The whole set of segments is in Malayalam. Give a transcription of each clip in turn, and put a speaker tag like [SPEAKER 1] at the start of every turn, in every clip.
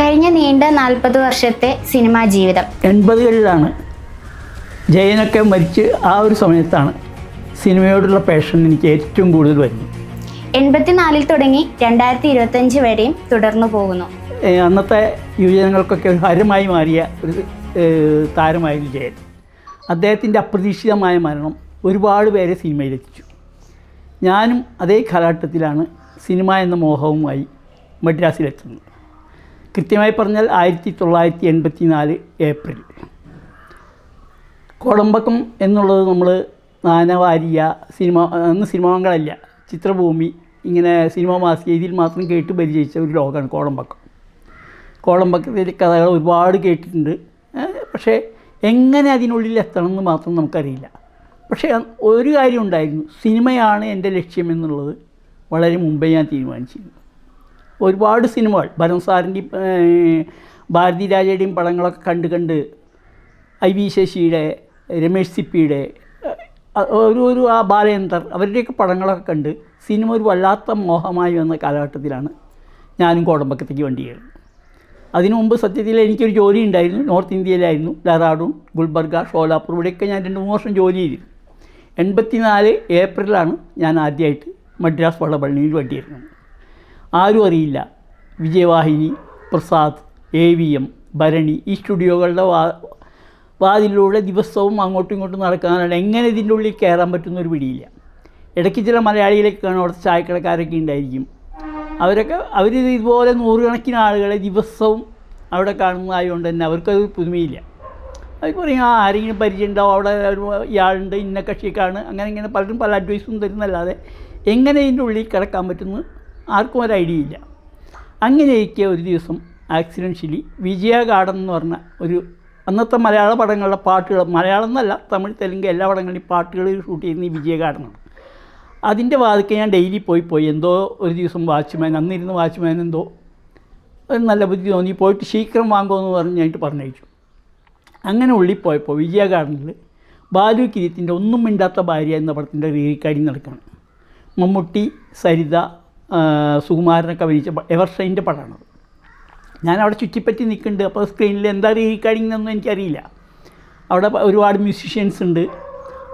[SPEAKER 1] കഴിഞ്ഞ നീണ്ട നാൽപ്പത് വർഷത്തെ സിനിമാ ജീവിതം.
[SPEAKER 2] എൺപതുകളിലാണ് ജയനൊക്കെ മരിച്ച് ആ ഒരു സമയത്താണ് സിനിമയോടുള്ള പാഷൻ എനിക്ക് ഏറ്റവും കൂടുതൽ വരുന്നത്.
[SPEAKER 1] എൺപത്തിനാലിൽ തുടങ്ങി രണ്ടായിരത്തി ഇരുപത്തഞ്ച് വരെയും തുടർന്നു പോകുന്നു.
[SPEAKER 2] അന്നത്തെ യുവജനങ്ങൾക്കൊക്കെ ഒരു ഹരമായി മാറിയ ഒരു താരമായിരുന്നു ജയൻ. അദ്ദേഹത്തിന്റെ അപ്രതീക്ഷിതമായ മരണം ഒരുപാട് പേരെ സിനിമയിലെത്തിച്ചു. ഞാനും അതേ കാലഘട്ടത്തിലാണ് സിനിമ എന്ന മോഹവുമായി മദ്രാസിലെത്തുന്നത്. കൃത്യമായി പറഞ്ഞാൽ ആയിരത്തി തൊള്ളായിരത്തി എൺപത്തി നാല് ഏപ്രിൽ. കോടമ്പക്കം എന്നുള്ളത് നമ്മൾ നാനവാരിയ സിനിമ അന്ന് സിനിമകളല്ല ചിത്രഭൂമി ഇങ്ങനെ സിനിമ മാസിക ഇതിൽ മാത്രം കേട്ട് പരിചയിച്ച ഒരു ലോകമാണ് കോടമ്പക്കം. കോടമ്പക്കത്തിലെ കഥകൾ ഒരുപാട് കേട്ടിട്ടുണ്ട്. പക്ഷേ എങ്ങനെ അതിനുള്ളിൽ എത്തണം എന്ന് മാത്രം നമുക്കറിയില്ല. പക്ഷേ ഒരു കാര്യം ഉണ്ടായിരുന്നു. സിനിമയാണ് എന്റെ ലക്ഷ്യമെന്നുള്ളത് വളരെ മുമ്പേ ഞാൻ തീരുമാനിച്ചിരുന്നു. ഒരുപാട് സിനിമകൾ. ഭരൻ സാറിന്റെയും ഭാരതി രാജയുടെയും പടങ്ങളൊക്കെ കണ്ട് കണ്ട് ഐ വി ശശിയുടെ രമേഷ് സിപ്പിയുടെ ഒരു ഒരു ആ ബാലേന്ദർ അവരുടെയൊക്കെ പടങ്ങളൊക്കെ കണ്ട് സിനിമ ഒരു വല്ലാത്ത മോഹമായി വന്ന കാലഘട്ടത്തിലാണ് ഞാനും കോടമ്പക്കത്തേക്ക് വണ്ടി കയറി അതിനു മുമ്പ് സത്യത്തിൽ എനിക്കൊരു ജോലി ഉണ്ടായിരുന്നു. നോർത്ത് ഇന്ത്യയിലായിരുന്നു. ഡെറാഡൂൺ ഗുൽബർഗ ഷോലാപ്പൂർ ഇവിടെയൊക്കെ ഞാൻ രണ്ട് മൂന്ന് വർഷം ജോലി ചെയ്തു എൺപത്തിനാല് ഏപ്രിലാണ് ഞാൻ ആദ്യമായിട്ട് മദ്രാസ് വള്ളപള്ളിയിൽ വണ്ടി കയറുന്നത്. ആരും അറിയില്ല. Vijayavahini Prasad A V M Bharani ഈ സ്റ്റുഡിയോകളുടെ വാ വാതിലൂടെ ദിവസവും അങ്ങോട്ടും ഇങ്ങോട്ടും നടക്കാനാണ്. എങ്ങനെ ഇതിന്റെ ഉള്ളിൽ കയറാൻ പറ്റുന്നൊരു പിടിയില്ല. ഇടയ്ക്ക് ചില മലയാളികളൊക്കെ കാണും അവിടുത്തെ ചായക്കടക്കാരൊക്കെ ഉണ്ടായിരിക്കും. അവരൊക്കെ അവർ ഇതുപോലെ നൂറുകണക്കിന് ആളുകളെ ദിവസവും അവിടെ കാണുന്നതായതുകൊണ്ട് തന്നെ അവർക്കത് പുതുമയില്ല. അവർ പറയും ആ ആരെങ്കിലും പരിചയം ഉണ്ടാവും അവിടെ ഒരു ഇയാളുണ്ട് ഇന്ന കക്ഷിക്കാണ് അങ്ങനെ ഇങ്ങനെ പലരും പല അഡ്വൈസും തരുന്നല്ലാതെ എങ്ങനെ ഇതിന്റെ ഉള്ളിൽ കിടക്കാൻ പറ്റുമെന്ന് ആർക്കും ഒരു ഐഡിയ ഇല്ല. അങ്ങനെയൊക്കെ ഒരു ദിവസം ആക്സിഡൻഷ്യലി വിജയ ഗാർഡൻ എന്ന് പറഞ്ഞ ഒരു അന്നത്തെ മലയാള പടങ്ങളുടെ പാട്ടുകൾ മലയാളം എന്നല്ല തമിഴ് തെലുങ്ക് എല്ലാ പടങ്ങളിലും പാട്ടുകൾ ഷൂട്ട് ചെയ്യുന്ന ഈ വിജയ ഗാർഡനാണ് അതിന്റെ വാതിക്ക് ഞാൻ ഡെയിലി പോയി പോയി. എന്തോ ഒരു ദിവസം വാച്ച്മാൻ അന്നിരുന്ന് വാച്ച്മാൻ എന്തോ നല്ല ബുദ്ധി തോന്നി. പോയിട്ട് ശീഘ്രം വാങ്ങുമെന്ന് പറഞ്ഞ് ഞാനിട്ട് പറഞ്ഞയച്ചു. അങ്ങനെ ഉള്ളിൽ പോയപ്പോൾ വിജയ ഗാർഡനിൽ ബാലു കിരീത്തിന്റെ ഒന്നും മിണ്ടാത്ത ഭാര്യ എന്ന പടത്തിന്റെ റീറിക്കാടി നടക്കുകയാണ്. മമ്മൂട്ടി സരിത സുകുമാരനൊക്കെ അഭിനയിച്ച എവർഷൈന്റെ ഞാൻ അവിടെ ചുറ്റിപ്പറ്റി നിൽക്കുന്നുണ്ട്. അപ്പോൾ സ്ക്രീനിൽ എന്താ റീറിക്കാഡിംഗ് എന്നൊന്നും എനിക്കറിയില്ല. അവിടെ ഒരുപാട് മ്യൂസിഷ്യൻസ് ഉണ്ട്.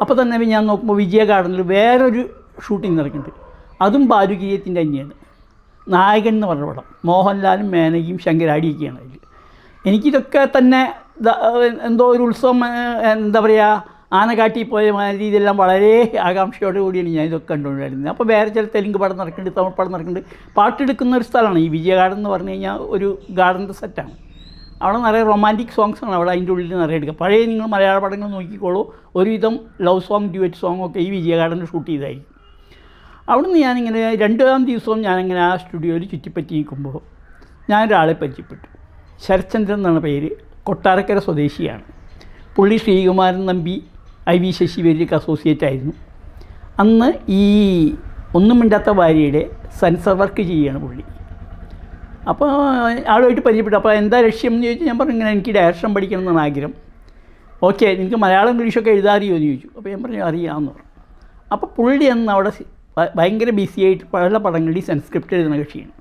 [SPEAKER 2] അപ്പോൾ തന്നെ ഞാൻ നോക്കുമ്പോൾ വിജയ ഗാർഡനിൽ വേറൊരു ഷൂട്ടിംഗ് നടക്കുന്നുണ്ട്. അതും ബാലുഗീയത്തിന്റെ തന്നെയാണ്. നായകൻ എന്ന് പറഞ്ഞ പടം. മോഹൻലാലും മേനകയും ശങ്കരാടിയൊക്കെയാണ് അതിൽ. എനിക്കിതൊക്കെ തന്നെ എന്തോ ഒരു ഉത്സവം എന്താ പറയുക ആനകാട്ടി പോയ മാതിരി ഇതെല്ലാം വളരെ ആകാംക്ഷയോട് കൂടിയാണ് ഞാൻ ഇതൊക്കെ കണ്ടുകൊണ്ടിരുന്നത്. അപ്പോൾ വേറെ ചില തെലുങ്ക് പടം നടക്കുന്നുണ്ട് തമിഴ് പടം നടക്കുന്നുണ്ട്. പാട്ടെടുക്കുന്ന ഒരു സ്ഥലമാണ് ഈ വിജയ ഗാർഡൻ എന്ന് പറഞ്ഞു കഴിഞ്ഞാൽ ഒരു ഗാർഡന്റെ സെറ്റാണ്. അവിടെ നിറയെ റൊമാന്റിക് സോങ്സ് ആണ് അവിടെ അതിന്റെ ഉള്ളിൽ നിറയെ എടുക്കുക. പഴയ നിങ്ങൾ മലയാള പടങ്ങൾ നോക്കിക്കോളൂ ഒരുവിധം ലവ് സോങ് ഡ്യുവറ്റ് സോങ് ഒക്കെ ഈ വിജയ ഗാർഡനിൽ ഷൂട്ട് ചെയ്തായിരിക്കും. അവിടുന്ന് ഞാനിങ്ങനെ രണ്ടാം ദിവസവും ഞാനിങ്ങനെ ആ സ്റ്റുഡിയോയിൽ ചുറ്റിപ്പറ്റി നിൽക്കുമ്പോൾ ഞാനൊരാളെ പരിചയപ്പെട്ടു. ശരത്ചന്ദ്രൻ എന്നാണ് പേര്. കൊട്ടാരക്കര സ്വദേശിയാണ്. പുള്ളി ശ്രീകുമാരൻ നമ്പി ഐ വി ശശി വേരിക്ക് അസോസിയേറ്റ് ആയിരുന്നു. അന്ന് ഈ ഒന്നും മിണ്ടാത്ത ഭാര്യയുടെ സെൻസർ വർക്ക് ചെയ്യുകയാണ് പുള്ളി. അപ്പോൾ ആളുമായിട്ട് പരിചയപ്പെട്ടു. അപ്പോൾ എന്താ ലക്ഷ്യം എന്ന് ചോദിച്ചാൽ ഞാൻ പറഞ്ഞു ഇങ്ങനെ എനിക്ക് ഡയറക്ഷൻ പഠിക്കണം എന്നാണ് ആഗ്രഹം. ഓക്കെ നിങ്ങൾക്ക് മലയാളം ഇംഗ്ലീഷൊക്കെ എഴുതാറിയോ എന്ന് ചോദിച്ചു. അപ്പോൾ ഞാൻ പറഞ്ഞു അറിയാമെന്ന് പറഞ്ഞു. അപ്പോൾ പുള്ളി അന്ന് അവിടെ ഭയങ്കര ബിസി ആയിട്ട് പല പടങ്ങളിൽ സെൻസ്ക്രിപ്റ്റ് എഴുതുന്ന കക്ഷിയാണ്.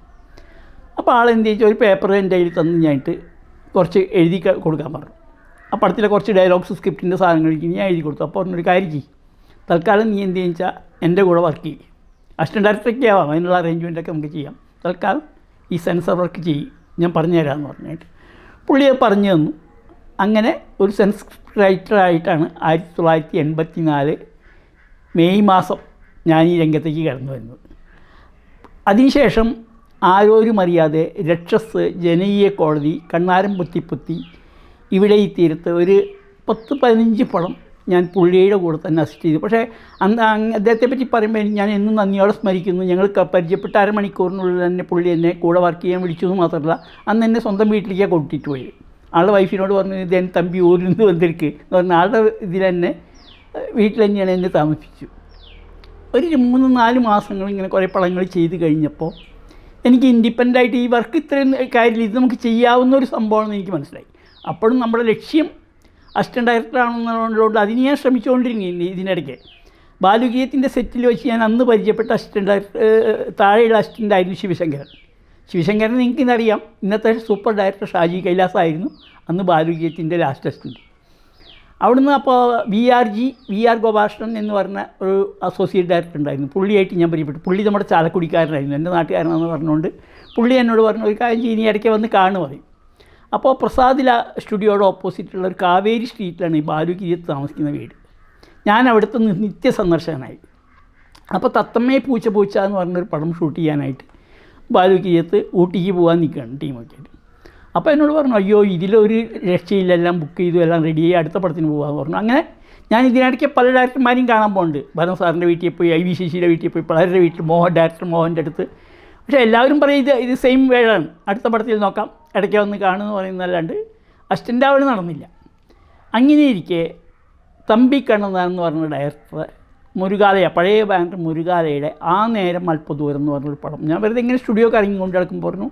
[SPEAKER 2] അപ്പോൾ ആൾ എന്ത് ചോദിച്ചാൽ ഒരു പേപ്പർ എന്റെ കയ്യിൽ തന്നു ഞാനിട്ട് കുറച്ച് എഴുതി കൊടുക്കാൻ പറഞ്ഞു. ആ പടത്തിലെ കുറച്ച് ഡയലോഗ്സ് സ്ക്രിപ്റ്റിന്റെ സാധനങ്ങൾക്ക് ഞാൻ എഴുതി കൊടുത്തു. അപ്പോൾ പറഞ്ഞൊരു കാര്യം തൽക്കാലം നീ എന്ത് വെച്ചാൽ എന്റെ കൂടെ വർക്ക് ചെയ്യും. അസിസ്റ്റന്റ് ഡയറക്ടറൊക്കെ ആവാം. അതിനുള്ള അറേഞ്ച്മെന്റൊക്കെ നമുക്ക് ചെയ്യാം. തൽക്കാലം ഈ സെൻസർ വർക്ക് ചെയ്യും. ഞാൻ പറഞ്ഞു തരാമെന്ന് പറഞ്ഞിട്ട് പുള്ളിയെ പറഞ്ഞു തന്നു. അങ്ങനെ ഒരു സെൻസ് റൈറ്ററായിട്ടാണ് ആയിരത്തി തൊള്ളായിരത്തി എൺപത്തി നാല് മെയ് മാസം ഞാൻ ഈ രംഗത്തേക്ക് കടന്നു വരുന്നത്. അതിനുശേഷം ആരോരും അറിയാതെ രക്ഷസ് ജനകീയ കോടതി കണ്ണാരം പൊത്തിപ്പൊത്തി ഇവിടെ ഈ തീരത്ത് ഒരു പത്ത് പതിനഞ്ച് പടം ഞാൻ പുള്ളിയുടെ കൂടെ തന്നെ അസിസ്റ്റ് ചെയ്തു. പക്ഷേ അന്ന് അദ്ദേഹത്തെ പറ്റി പറയുമ്പോൾ ഞാൻ എന്നും നന്ദിയോടെ സ്മരിക്കുന്നു. ഞങ്ങൾ പരിചയപ്പെട്ട അരമണിക്കൂറിനുള്ളിൽ തന്നെ പുള്ളി എന്നെ കൂടെ വർക്ക് ചെയ്യാൻ വിളിച്ചു എന്ന് മാത്രമല്ല അന്ന് എന്നെ സ്വന്തം വീട്ടിലേക്കാണ് കൊണ്ടിട്ട് പോയി. ആളുടെ വൈഫിനോട് പറഞ്ഞു എന്റെ തമ്പി ഊരിൽ നിന്ന് വന്നിരിക്ക്. എന്ന് പറഞ്ഞാൽ ആളുടെ ഇതിൽ തന്നെ വീട്ടിൽ തന്നെയാണ് എന്നെ താമസിച്ചു ഒരു മൂന്ന് നാല് മാസങ്ങൾ ഇങ്ങനെ കുറേ പടങ്ങൾ ചെയ്ത് കഴിഞ്ഞപ്പോൾ എനിക്ക് ഇൻഡിപെൻഡന്റ് ആയിട്ട് ഈ വർക്ക് ഇത്രയും കാര്യമില്ല ഇത് നമുക്ക് ചെയ്യാവുന്ന ഒരു സംഭവമാണെന്ന് എനിക്ക് മനസ്സിലായി. അപ്പോഴും നമ്മുടെ ലക്ഷ്യം അസിസ്റ്റന്റ് ഡയറക്ടർ ആണെന്നുള്ളതുകൊണ്ട് അതിന് ഞാൻ ശ്രമിച്ചുകൊണ്ടിരിക്കുന്നു ഇതിനിടയ്ക്ക്. ബാലുകീയത്തിന്റെ സെറ്റിൽ വെച്ച് ഞാൻ അന്ന് പരിചയപ്പെട്ട അസിസ്റ്റന്റ് ഡയറക്ടർ താഴെയുള്ള അസിസ്റ്റന്റ് ആയിരുന്നു ശിവശങ്കരൻ. ശിവശങ്കരൻ നിങ്ങൾക്ക് ഇന്നറിയാം ഇന്നത്തെ സൂപ്പർ ഡയറക്ടർ ഷാജി കൈലാസായിരുന്നു അന്ന് ബാലുകീയത്തിന്റെ ലാസ്റ്റ് അസിസ്റ്റന്റ് അവിടുന്ന് അപ്പോൾ V R G V R Gopalakrishnan എന്ന് പറഞ്ഞ ഒരു അസോസിയേറ്റ് ഡയറക്ടർ ഉണ്ടായിരുന്നു. പുള്ളിയായിട്ട് ഞാൻ പരിചയപ്പെട്ടു. പുള്ളി നമ്മുടെ ചാലക്കുടിക്കാരനായിരുന്നു എന്റെ നാട്ടുകാരനാണെന്ന് പറഞ്ഞുകൊണ്ട് പുള്ളി എന്നോട് പറഞ്ഞു ഒരു കാര്യം ചെയ്യും ഇനി ഇടയ്ക്ക് വന്ന് കാണു പറയും അപ്പോൾ പ്രസാദില സ്റ്റുഡിയോയുടെ ഓപ്പോസിറ്റുള്ള ഒരു കാവേരി സ്ട്രീറ്റിലാണ് ഈ ബാലുഗിരിയത്ത് താമസിക്കുന്ന വീട്. ഞാൻ അവിടുത്തെ നിത്യ സന്ദർശകനായി. അപ്പോൾ തത്തമ്മയെ പൂച്ച പൂച്ച എന്ന് പറഞ്ഞൊരു പടം ഷൂട്ട് ചെയ്യാനായിട്ട് ബാലുഗിരിയത്ത് ഊട്ടിക്ക് പോകാൻ നിൽക്കുകയാണ് ടീമൊക്കെ ആയിട്ട്. അപ്പോൾ എന്നോട് പറഞ്ഞു അയ്യോ ഇതിലൊരു രക്ഷയില്ല എല്ലാം ബുക്ക് ചെയ്തു എല്ലാം റെഡിയായി അടുത്ത പടത്തിന് പോകാമെന്ന് പറഞ്ഞു. അങ്ങനെ ഞാൻ ഇതിനിടയ്ക്ക് പല ഡയറക്ടർമാരെയും കാണാൻ പോകുന്നുണ്ട് ഭരത് സാറിന്റെ വീട്ടിൽ പോയി ഐ വി ശശിയുടെ വീട്ടിൽ പോയി പലരുടെ വീട്ടിൽ മോഹൻ ഡയറക്ടർ മോഹന്റെ അടുത്ത് പക്ഷേ എല്ലാവരും പറയും ഇത് ഇത് സെയിം വേഴാണ് അടുത്ത പടത്തിൽ നോക്കാം. ഇടയ്ക്ക് വന്ന് കാണുമെന്ന് പറയുന്നതല്ലാണ്ട് അഷ്ടന്റാവൾ നടന്നില്ല. അങ്ങനെ ഇരിക്കെ തമ്പി കണ്ണന്താൻ എന്ന് പറഞ്ഞ ഡയറക്ടർ മുരുകാലയ പഴയ ബാനർ മുരുകാലയുടെ ആ നേരം അല്പദൂരം എന്ന് പറഞ്ഞൊരു പടം. ഞാൻ വെറുതെ ഇങ്ങനെ സ്റ്റുഡിയോ കറങ്ങി കൊണ്ട് നടക്കുമ്പോൾ പറഞ്ഞു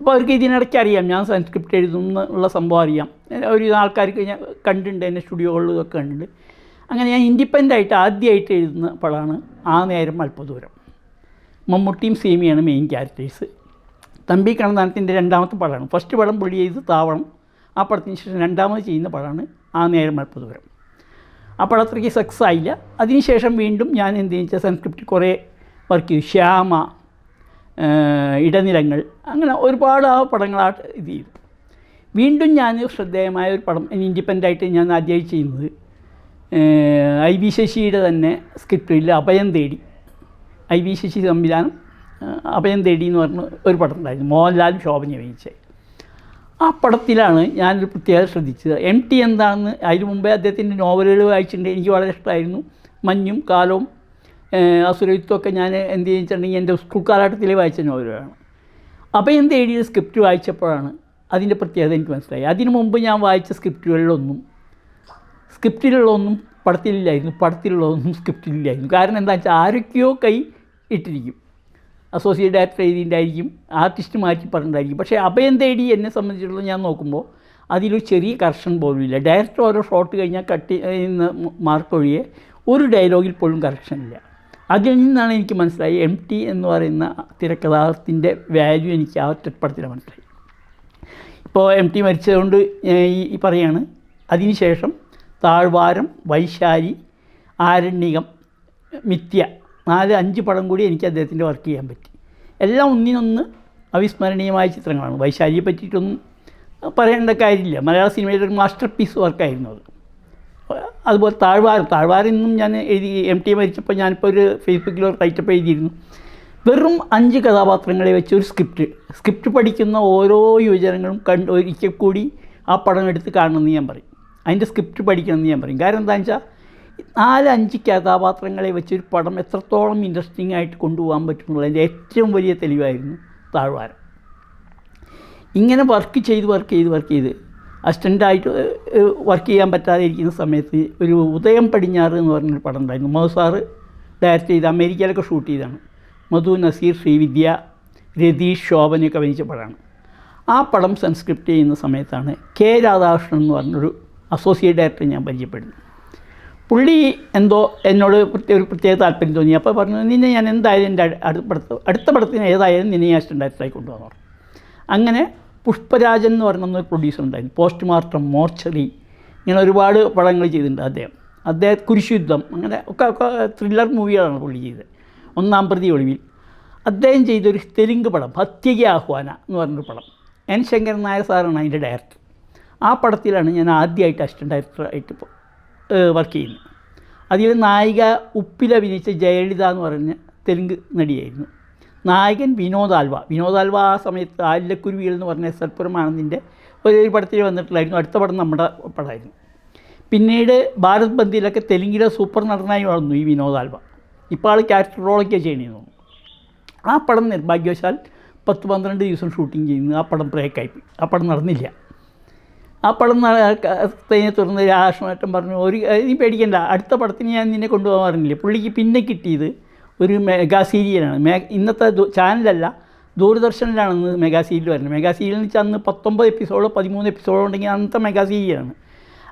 [SPEAKER 2] അപ്പോൾ അവർക്ക് ഇതിനിടയ്ക്ക് അറിയാം. ഞാൻ സൺസ്ക്രിപ്റ്റ് എഴുതുന്ന ഉള്ള സംഭവം അറിയാം. ഒരു ആൾക്കാർക്ക് ഞാൻ കണ്ടിട്ടുണ്ട് എന്റെ സ്റ്റുഡിയോകളിലും ഇതൊക്കെ കണ്ടിട്ടുണ്ട്. അങ്ങനെ ഞാൻ ഇൻഡിപെൻഡന്റ് ആയിട്ട് ആദ്യമായിട്ട് എഴുതുന്ന പടമാണ് ആ നേരം അല്പദൂരം. മമ്മൂട്ടിയും സേമിയാണ് മെയിൻ ക്യാരക്ടേഴ്സ് തമ്പി കണ്ണന്താനത്തിന്റെ രണ്ടാമത്തെ പടമാണ്. ഫസ്റ്റ് പടം പുള്ളി ചെയ്ത് താവളം. ആ പടത്തിന് ശേഷം രണ്ടാമത് ചെയ്യുന്ന പടമാണ് ആ നേരം അല്പദൂരം ആ പടത്രയ്ക്ക് സക്സസ് ആയില്ല. അതിനുശേഷം വീണ്ടും ഞാൻ എന്ത് വെച്ചാൽ സൺസ്ക്രിപ്റ്റ് കുറേ വർക്ക് ചെയ്തു. ശ്യാമ ഇടനിലങ്ങൾ അങ്ങനെ ഒരുപാട് ആ പടങ്ങളായിട്ട് ഇത് ചെയ്തു. വീണ്ടും ഞാൻ ശ്രദ്ധേയമായ ഒരു പടം ഇൻഡിപെൻഡന്റ് ആയിട്ട് ഞാൻ ആദ്യമായി ചെയ്യുന്നത് ഐ വി ശശിയുടെ തന്നെ സ്ക്രിപ്റ്റിൽ അഭയം തേടി. ഐ വി ശശി സംവിധാനം അഭയം തേടി എന്ന് പറഞ്ഞ ഒരു പടം ഉണ്ടായിരുന്നു. മോഹൻലാലും ശോഭന അഭിനയിച്ച. ആ പടത്തിലാണ് ഞാനൊരു പ്രത്യേകത ശ്രദ്ധിച്ചത്. എം ടി എന്താണെന്ന് അതിന് മുമ്പേ അദ്ദേഹത്തിന്റെ നോവലുകൾ വായിച്ചിട്ടുണ്ട്. എനിക്ക് വളരെ ഇഷ്ടമായിരുന്നു. മഞ്ഞും കാലവും അസുരയുത്തമൊക്കെ ഞാൻ എന്ത് ചെയ്തിട്ടുണ്ടെങ്കിൽ എന്റെ സ്കൂൾ കാലഘട്ടത്തിൽ വായിച്ച നോവലുകളാണ്. അപ്പോൾ തേടിയ സ്ക്രിപ്റ്റ് വായിച്ചപ്പോഴാണ് അതിന്റെ പ്രത്യേകത എനിക്ക് മനസ്സിലായി. അതിനു മുമ്പ് ഞാൻ വായിച്ച സ്ക്രിപ്റ്റുകളിലൊന്നും സ്ക്രിപ്റ്റിലുള്ളതൊന്നും പടത്തിലില്ലായിരുന്നു. പടത്തിലുള്ളതൊന്നും സ്ക്രിപ്റ്റിലില്ലായിരുന്നു. കാരണം എന്താ വെച്ചാൽ ആരൊക്കെയോ കൈ ഇട്ടിരിക്കും. അസോസിയേറ്റ് ഡയറക്ടർ എഴുതിയിട്ടുണ്ടായിരിക്കും ആർട്ടിസ്റ്റ് മാറ്റി പറഞ്ഞിട്ടുണ്ടായിരിക്കും. പക്ഷേ അഭയം തേടി എന്നെ സംബന്ധിച്ചിടത്തോളം ഞാൻ നോക്കുമ്പോൾ അതിലൊരു ചെറിയ കർഷൻ പോലും ഇല്ല ഡയറക്ടർ ഓരോ ഷോട്ട് കഴിഞ്ഞാൽ കട്ട് മാർക്ക് ഒഴികെ ഒരു ഡയലോഗിൽ പോലും കറക്ഷൻ ഇല്ല. അതിൽ നിന്നാണ് എനിക്ക് മനസ്സിലായി എം ടി എന്ന് പറയുന്ന തിരക്കഥാകൃത്തിന്റെ വാല്യൂ എനിക്ക് ആ ഒറ്റപ്പടത്തിൽ മനസ്സിലായി. ഇപ്പോൾ എം ടി മരിച്ചതുകൊണ്ട് ഈ പറയാണ് അതിനുശേഷം താഴ്വാരം വൈശാലി ആരണ്യകം മിഥ്യ നാല് അഞ്ച് പടം കൂടി എനിക്ക് അദ്ദേഹത്തിന്റെ വർക്ക് ചെയ്യാൻ പറ്റി. എല്ലാം ഒന്നിനൊന്ന് അവിസ്മരണീയമായ ചിത്രങ്ങളാണ്. വൈശാലിയെ പറ്റിയിട്ടൊന്നും പറയേണ്ട കാര്യമില്ല. മലയാള സിനിമയുടെ ഒരു മാസ്റ്റർ പീസ് വർക്കായിരുന്നു അത്. അതുപോലെ താഴ്വാർ. ഇന്നും ഞാൻ എഴുതി എം ടി മരിച്ചപ്പോൾ ഞാനിപ്പോൾ ഒരു ഫേസ്ബുക്കിൽ ഒരു റൈറ്റപ്പ് എഴുതിയിരുന്നു. വെറും അഞ്ച് കഥാപാത്രങ്ങളെ വെച്ച് ഒരു സ്ക്രിപ്റ്റ് സ്ക്രിപ്റ്റ് പഠിക്കുന്ന ഓരോ യുവജനങ്ങളും കണ്ട് ഒരിക്കൽ കൂടി ആ പടം എടുത്ത് കാണണമെന്ന് ഞാൻ പറയും. അതിന്റെ സ്ക്രിപ്റ്റ് പഠിക്കണമെന്ന് ഞാൻ പറയും. കാരണം എന്താണെന്ന് വെച്ചാൽ നാല് അഞ്ച് കഥാപാത്രങ്ങളെ വെച്ചൊരു പടം എത്രത്തോളം ഇൻട്രസ്റ്റിംഗ് ആയിട്ട് കൊണ്ടുപോകാൻ പറ്റുന്നുള്ളതിന്റെ ഏറ്റവും വലിയ തെളിവായിരുന്നു താഴ്വാരം. ഇങ്ങനെ വർക്ക് ചെയ്ത് വർക്ക് ചെയ്ത് വർക്ക് ചെയ്ത് അസിസ്റ്റന്റായിട്ട് വർക്ക് ചെയ്യാൻ പറ്റാതെ ഇരിക്കുന്ന സമയത്ത് ഒരു ഉദയം പടിഞ്ഞാറ് എന്ന് പറഞ്ഞൊരു പടം ഉണ്ടായിരുന്നു. മധു സാറ് ഡയറക്റ്റ് ചെയ്ത് അമേരിക്കയിലൊക്കെ ഷൂട്ട് ചെയ്താണ്. മധു നസീർ ശ്രീവിദ്യ രതീഷ് ശോഭനയൊക്കെ അഭിനയിച്ച പടമാണ്. ആ പടം സംസ്ക്രിപ്റ്റ് ചെയ്യുന്ന സമയത്താണ് കെ രാധാകൃഷ്ണൻ എന്ന് പറഞ്ഞൊരു അസോസിയേറ്റ് ഡയറക്ടറെ ഞാൻ പരിചയപ്പെടുന്നത്. പുള്ളി എന്തോ എന്നോട് ഒരു പ്രത്യേക താല്പര്യം തോന്നി. അപ്പോൾ പറഞ്ഞു നിന്നെ ഞാൻ എന്തായാലും എന്റെ അടുത്ത അടുത്ത പടത്തിന് ഏതായാലും നിന്നെ ഞാൻ അസിസ്റ്റന്റ് ഡയറക്ടറായി കൊണ്ടുവന്നു അങ്ങനെ പുഷ്പരാജൻ എന്ന് പറയുന്ന ഒരു പ്രൊഡ്യൂസർ ഉണ്ടായിരുന്നു. പോസ്റ്റ് മാർട്ടം മോർച്ചറി ഇങ്ങനെ ഒരുപാട് പടങ്ങൾ ചെയ്തിട്ടുണ്ട് അദ്ദേഹം. അദ്ദേഹം കുരിശുദ്ധം അങ്ങനെ ഒക്കെ ഒക്കെ ത്രില്ലർ മൂവികളാണ് പുള്ളി ചെയ്തത്. ഒന്നാം പ്രതി ഒളിവിൽ. അദ്ദേഹം ചെയ്തൊരു തെലുങ്ക് പടം ഹത്യയ്ക്ക് ആഹ്വാന എന്ന് പറഞ്ഞൊരു പടം. എൻ. ശങ്കരൻ നായർ സാറാണ് അതിന്റെ ഡയറക്ടർ ആ പടത്തിലാണ് ഞാൻ ആദ്യമായിട്ട് അസിസ്റ്റന്റ് ഡയറക്ടറായിട്ട് വർക്ക് ചെയ്യുന്നത് അതിൽ നായിക ഉപ്പിൽ അഭിനയിച്ച ജയലളിത എന്ന് പറഞ്ഞ തെലുങ്ക് നടിയായിരുന്നു. നായകൻ വിനോദ് ആൽവ. വിനോദ് ആൽവ ആ സമയത്ത് ആലിലക്കുരുവികൾ എന്ന് പറഞ്ഞ എസ് ആനന്ദിന്റെ ഒരു പടത്തിൽ വന്നിട്ടുള്ളായിരുന്നു അടുത്ത പടം നമ്മുടെ പടമായിരുന്നു. പിന്നീട് ഭാരത് ബന്ദിയിലൊക്കെ തെലുങ്കിലെ സൂപ്പർ നടനായി വളർന്നു ഈ വിനോദ് ആൽവ. ഇപ്പോൾ ആൾ ക്യാരക്ടർ റോളൊക്കെ ചെയ്യണമെന്ന് തോന്നുന്നു. ആ പടം നിർഭാഗ്യവശാൽ പത്ത് പന്ത്രണ്ട് ദിവസം ഷൂട്ടിങ് ചെയ്യുന്നു ആ പടം ബ്രേക്കായി ആ പടം നടന്നില്ല. ആ പടം തേനെ തുറന്ന് രാഷ്ട്രമായിട്ടും പറഞ്ഞു ഒരു നീ പേടിക്കണ്ട. അടുത്ത പടത്തിന് ഞാൻ നിന്നെ കൊണ്ടുപോകാൻ പറഞ്ഞില്ലേ? പുള്ളിക്ക് പിന്നെ കിട്ടിയത് ഒരു മെഗാ സീരിയലാണ്. മേ ഇന്നത്തെ ചാനലല്ല ദൂരദർശനിലാണെന്ന് മെഗാ സീരിയൽ വരുന്നത്. മെഗാ സീരിയൽ എന്ന് വെച്ചാൽ അന്ന് പത്തൊമ്പത് എപ്പിസോഡോ പതിമൂന്ന് എപ്പിസോഡോ ഉണ്ടെങ്കിൽ അന്നത്തെ മെഗാ സീരിയലാണ്.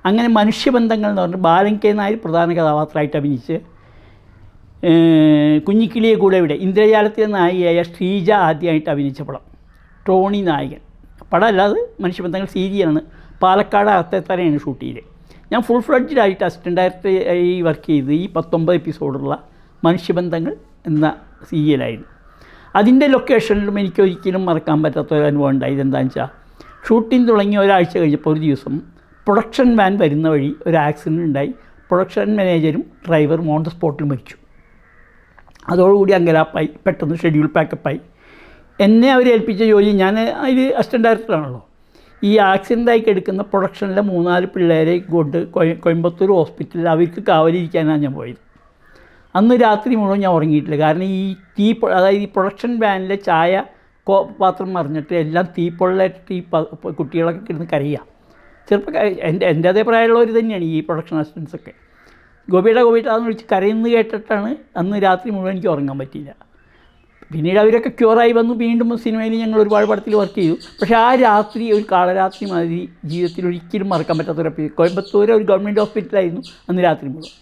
[SPEAKER 2] അങ്ങനെ മനുഷ്യബന്ധങ്ങൾ എന്ന് പറഞ്ഞ് ബാലൻ കെ നായർ പ്രധാന കഥാപാത്രമായിട്ട് അഭിനയിച്ച് കുഞ്ഞിക്കിളിയെ കൂടെ ഇവിടെ ഇന്ദ്രജാലത്തിലെ നായികയായ ശ്രീജ ആദ്യമായിട്ട് അഭിനയിച്ച പടം. ടോണി നായകൻ. പടമല്ല അത് മനുഷ്യബന്ധങ്ങൾ സീരിയലാണ്. പാലക്കാട് അകത്തേത്തറയാണ് ഷൂട്ട് ചെയ്തത് ഞാൻ ഫുൾ ഫ്ലഡ്ജായിട്ട് അസിസ്റ്റന്റ് ഡയറക്ടർ ആയി വർക്ക് ചെയ്ത് ഈ പത്തൊമ്പത് എപ്പിസോഡുള്ള മനുഷ്യബന്ധങ്ങൾ എന്ന സീരിയലായിരുന്നു അതിന്റെ ലൊക്കേഷനിലും എനിക്ക് ഒരിക്കലും മറക്കാൻ പറ്റാത്ത ഒരു അനുഭവം ഉണ്ടായത് എന്താണെന്ന് വെച്ചാൽ ഷൂട്ടിംഗ് തുടങ്ങി ഒരാഴ്ച കഴിഞ്ഞപ്പോൾ ഒരു ദിവസം പ്രൊഡക്ഷൻ മാൻ വരുന്ന വഴി ഒരു ആക്സിഡന്റ് ഉണ്ടായി. പ്രൊഡക്ഷൻ മാനേജരും ഡ്രൈവറും ഓൺ ദ സ്പോട്ടിൽ മരിച്ചു. അതോടുകൂടി അങ്കലാപ്പായി പെട്ടെന്ന് ഷെഡ്യൂൾ പാക്കപ്പായി എന്നെ അവർ ഏൽപ്പിച്ച ജോലി ഞാൻ അതിൽ അസിസ്റ്റന്റ് ഡയറക്ടറാണല്ലോ ഈ ആക്സിഡന്റായി എടുക്കുന്ന പ്രൊഡക്ഷനിലെ മൂന്നാൽ പിള്ളേരെ കൊണ്ട് കോയമ്പത്തൂർ ഹോസ്പിറ്റലിൽ അവർക്ക് കാവലിരിക്കാനാണ് ഞാൻ പോയത്. അന്ന് രാത്രി മുഴുവൻ ഞാൻ ഉറങ്ങിയിട്ടില്ല. കാരണം ഈ തീ അതായത് ഈ പ്രൊഡക്ഷൻ വാനിലെ ചായ കോ പാത്രം മറിഞ്ഞിട്ട് എല്ലാം തീ പൊള്ളായിട്ട് ഈ കുട്ടികളൊക്കെ കിടന്ന് കരയുക. ചെറുപ്പക്കാർ എന്റെ എന്റെ അതേ പ്രായമുള്ളവർ തന്നെയാണ് ഈ പ്രൊഡക്ഷൻ അസിസ്റ്റൻസൊക്കെ ഗോപിയുടെ ഗോപിയുടെ അതെന്ന് വിളിച്ച് കരയുന്നത് കേട്ടിട്ടാണ് അന്ന് രാത്രി മുഴുവൻ എനിക്ക് ഉറങ്ങാൻ പറ്റിയില്ല. പിന്നീട് അവരൊക്കെ ക്യൂറായി വന്നു. വീണ്ടും സിനിമയിൽ ഞങ്ങൾ ഒരുപാട് പടത്തിൽ വർക്ക് ചെയ്തു. പക്ഷേ ആ രാത്രി ഒരു കാളരാത്രി മാതിരി ജീവിതത്തിൽ ഒരിക്കലും മറക്കാൻ പറ്റാത്ത ഒരു കോയമ്പത്തൂർ ഒരു ഗവൺമെന്റ് ഹോസ്പിറ്റലായിരുന്നു അന്ന് രാത്രി മുഴുവൻ.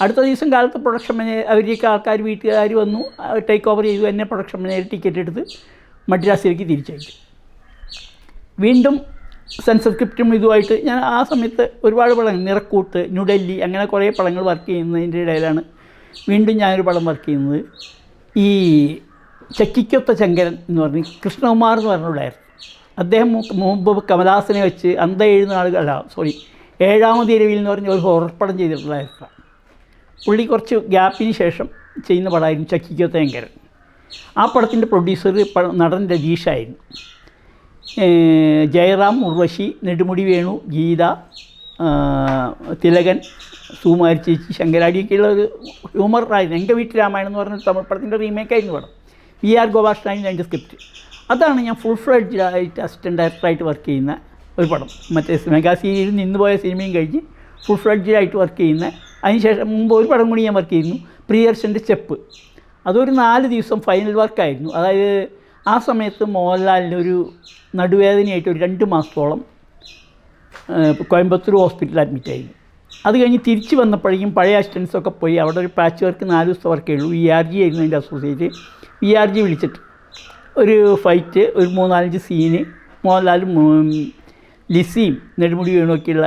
[SPEAKER 2] അടുത്ത ദിവസം കാലത്ത് പ്രൊഡക്ഷൻ മാനേജർ അവരൊക്കെ ആൾക്കാർ വീട്ടുകാർ വന്നു. ടേക്ക് ഓവർ ചെയ്തു. എന്നെ പ്രൊഡക്ഷൻ മാനേജർ ടിക്കറ്റ് എടുത്ത് മദ്രാസിലേക്ക് തിരിച്ചയച്ചു. വീണ്ടും സെൻസർ സ്ക്രിപ്റ്റും ഇതുമായിട്ട് ഞാൻ ആ സമയത്ത് ഒരുപാട് പടങ്ങൾ നിറക്കൂട്ട് ന്യൂഡൽഹി അങ്ങനെ കുറേ പടങ്ങൾ വർക്ക് ചെയ്യുന്നതിന്റെ ഇടയിലാണ് വീണ്ടും ഞാനൊരു പടം വർക്ക് ചെയ്യുന്നത്. ഈ ചക്കിക്കൊത്ത ശങ്കരൻ എന്ന് പറഞ്ഞ് കൃഷ്ണകുമാർ എന്ന് പറഞ്ഞുള്ളായിരുന്നു അദ്ദേഹം മുമ്പ് കമലാസനെ വെച്ച് അന്ത എഴുന്നാളുകൾ നാളുകൾ അല്ല സോറി ഏഴാമത് ഇരവിൽ എന്ന് പറഞ്ഞ ഒരു ഹൊറർ പടം പുള്ളി കുറച്ച് ഗ്യാപ്പിന് ശേഷം ചെയ്യുന്ന പടമായിരുന്നു ചക്കിക്കൊത്ത ശങ്കരൻ. ആ പടത്തിന്റെ പ്രൊഡ്യൂസർ നടൻ രതീഷായിരുന്നു. ജയറാം ഉർവശി നെടുമുടി വേണു ഗീത തിലകൻ സൂമാരി ചേച്ചി ശങ്കരാടിയൊക്കെയുള്ള ഒരു ഹ്യൂമറായിരുന്നു എന്റെ വീട്ടിൽ രാമായണം എന്ന് പറഞ്ഞ തമിഴ് പടത്തിന്റെ റീമേക്കായിരുന്നു പടം. വി ആർ ഗോപാഷ്ടായിരുന്നു അതിന്റെ സ്ക്രിപ്റ്റ്. അതാണ് ഞാൻ ഫുൾ ഫ്ലഡ്ജായിട്ട് അസിസ്റ്റന്റ് ഡയറക്ടറായിട്ട് വർക്ക് ചെയ്യുന്ന ഒരു പടം. മറ്റേ മെഗാ സീരിയലിൽ നിന്ന് പോയ സിനിമയും കഴിഞ്ഞ് ഫുൾ ഫ്ലഡ്ജായിട്ട് വർക്ക് ചെയ്യുന്ന അതിനുശേഷം മുമ്പ് ഒരു പടം കൂടി ഞാൻ വർക്ക് ചെയ്യുന്നു പ്രിയർഷന്റെ സ്റ്റെപ്പ്. അതൊരു നാല് ദിവസം ഫൈനൽ വർക്കായിരുന്നു അതായത് ആ സമയത്ത് മോഹൻലാലിന് ഒരു നടുവേദനയായിട്ട് ഒരു രണ്ട് മാസത്തോളം കോയമ്പത്തൂർ ഹോസ്പിറ്റലിൽ അഡ്മിറ്റ് ആയിരുന്നു. അത് കഴിഞ്ഞ് തിരിച്ച് വന്നപ്പോഴേക്കും പഴയ അസിസ്റ്റൻസൊക്കെ പോയി. അവിടെ ഒരു പാച്ച് വർക്ക് നാല് ദിവസം വർക്കേ ഉള്ളൂ. ഈ ആർ ജി ആയിരുന്നു അതിന്റെ അസോസിയേറ്റ് വി ആർ ജി വിളിച്ചിട്ട്. ഒരു ഫൈറ്റ് ഒരു മൂന്നാലഞ്ച് സീന് മോഹൻലാലും ലിസിയും നെടുമുടി വേണുമൊക്കെയുള്ള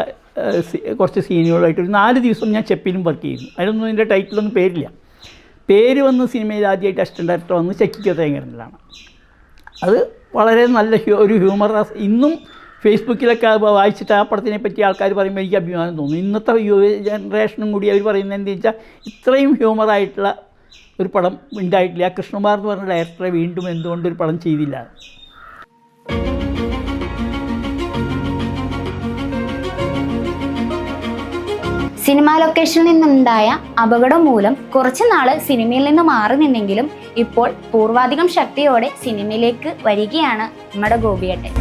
[SPEAKER 2] കുറച്ച് സീനുകളായിട്ട് ഒരു നാല് ദിവസം ഞാൻ ചെപ്പിലും വർക്ക് ചെയ്യുന്നു അതിനൊന്നും ഇതിന്റെ ടൈറ്റിലൊന്നും പേരില്ല. പേര് വന്ന് സിനിമയിൽ ആദ്യമായിട്ട് അസിസ്റ്റന്റ് ഡയറക്ടർ വന്ന് ചക്കിക്കോ തേങ്ങരനിലാണ് അത് വളരെ നല്ല ഒരു ഹ്യൂമർ ഇന്നും ഫേസ്ബുക്കിലൊക്കെ വായിച്ചിട്ട് ആ പടത്തിനെ പറ്റി ആൾക്കാർ പറയുമ്പോൾ എനിക്ക് അഭിമാനം തോന്നുന്നു ഇന്നത്തെ യുവ ജനറേഷനും കൂടി അവർ പറയുന്നത് എന്താ വെച്ചാൽ ഇത്രയും ഹ്യൂമറായിട്ടുള്ള ഒരു പടം ഉണ്ടായിട്ടില്ല. ആ കൃഷ്ണകുമാർ എന്ന് പറഞ്ഞ ഡയറക്ടറെ വീണ്ടും എന്തുകൊണ്ട് ഒരു പടം ചെയ്തില്ല?
[SPEAKER 1] സിനിമാ ലൊക്കേഷനിൽ നിന്നുണ്ടായ അപകടം മൂലം കുറച്ചു നാൾ സിനിമയിൽ നിന്ന് മാറി നിന്നെങ്കിലും ഇപ്പോൾ പൂർവാധികം ശക്തിയോടെ സിനിമയിലേക്ക് വരികയാണ് നമ്മുടെ ഗോപിയേട്ടൻ.